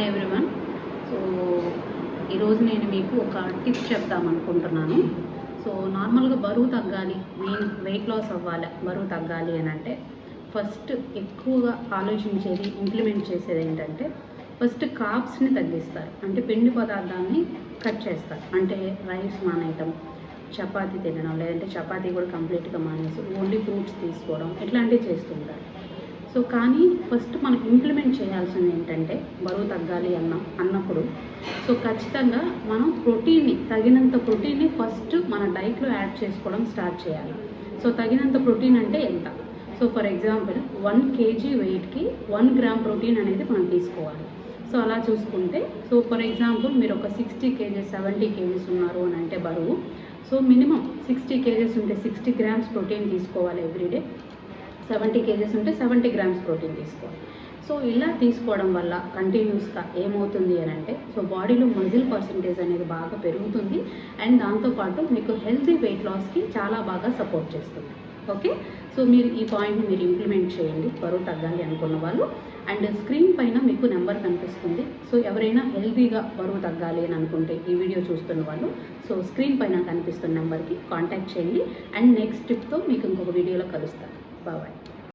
Hi everyone. So ఈరోజు నేను మీకు ఒక టిప్ చెప్తామనుకుంటున్నాను సో నార్మల్గా బరువు తగ్గాలి మెయిన్ వెయిట్ లాస్ అవ్వాలి బరువు తగ్గాలి అని అంటే ఫస్ట్ ఎక్కువగా ఆలోచించేది ఇంప్లిమెంట్ చేసేది ఏంటంటే ఫస్ట్ కాప్స్ని తగ్గిస్తారు. అంటే పిండి పదార్థాన్ని కట్ చేస్తారు. అంటే రైస్ మానేయటం చపాతీ తినడం లేదంటే చపాతీ కూడా కంప్లీట్గా మానేసి ఓన్లీ ఫ్రూట్స్ తీసుకోవడం ఇట్లాంటివి చేస్తుంటారు. సో కానీ ఫస్ట్ మనం ఇంప్లిమెంట్ చేయాల్సింది ఏంటంటే బరువు తగ్గాలి అన్న అన్నప్పుడు. సో ఖచ్చితంగా మనం ప్రోటీన్ని తగినంత ప్రోటీన్ని ఫస్ట్ మన డైట్లో యాడ్ చేసుకోవడం స్టార్ట్ చేయాలి. సో తగినంత ప్రోటీన్ అంటే ఎంత? So for example one K వెయిట్కి one gram protein అనేది మనం తీసుకోవాలి. సో అలా చూసుకుంటే సో ఫర్ ఎగ్జాంపుల్ మీరు ఒక సిక్స్టీ కేజెస్ సెవెంటీ కేజీస్ ఉన్నారు అని అంటే బరువు. సో మినిమం సిక్స్టీ కేజెస్ ఉంటే సిక్స్టీ గ్రామ్స్ ప్రోటీన్ తీసుకోవాలి ఎవ్రీడే సెవెంటీ కేజెస్ ఉంటే సెవెంటీ గ్రామ్స్ ప్రోటీన్ తీసుకోవాలి. సో ఇలా తీసుకోవడం వల్ల కంటిన్యూస్గా ఏమవుతుంది అని అంటే సో బాడీలో మజిల్ పర్సంటేజ్ అనేది బాగా పెరుగుతుంది అండ్ దాంతోపాటు మీకు హెల్తీ వెయిట్ లాస్కి చాలా బాగా సపోర్ట్ చేస్తుంది. ఓకే సో మీరు ఈ పాయింట్ని మీరు ఇంప్లిమెంట్ చేయండి. బరువు తగ్గాలి అనుకున్న వాళ్ళు. అండ్ స్క్రీన్ పైన మీకు నెంబర్ కనిపిస్తుంది. సో ఎవరైనా హెల్తీగా బరువు తగ్గాలి అని అనుకుంటే ఈ వీడియో చూస్తున్న వాళ్ళు సో స్క్రీన్ పైన కనిపిస్తున్న నెంబర్కి కాంటాక్ట్ చేయండి. అండ్ నెక్స్ట్ టిప్తో మీకు ఇంకొక వీడియోలో కలుస్తాను. 拜拜。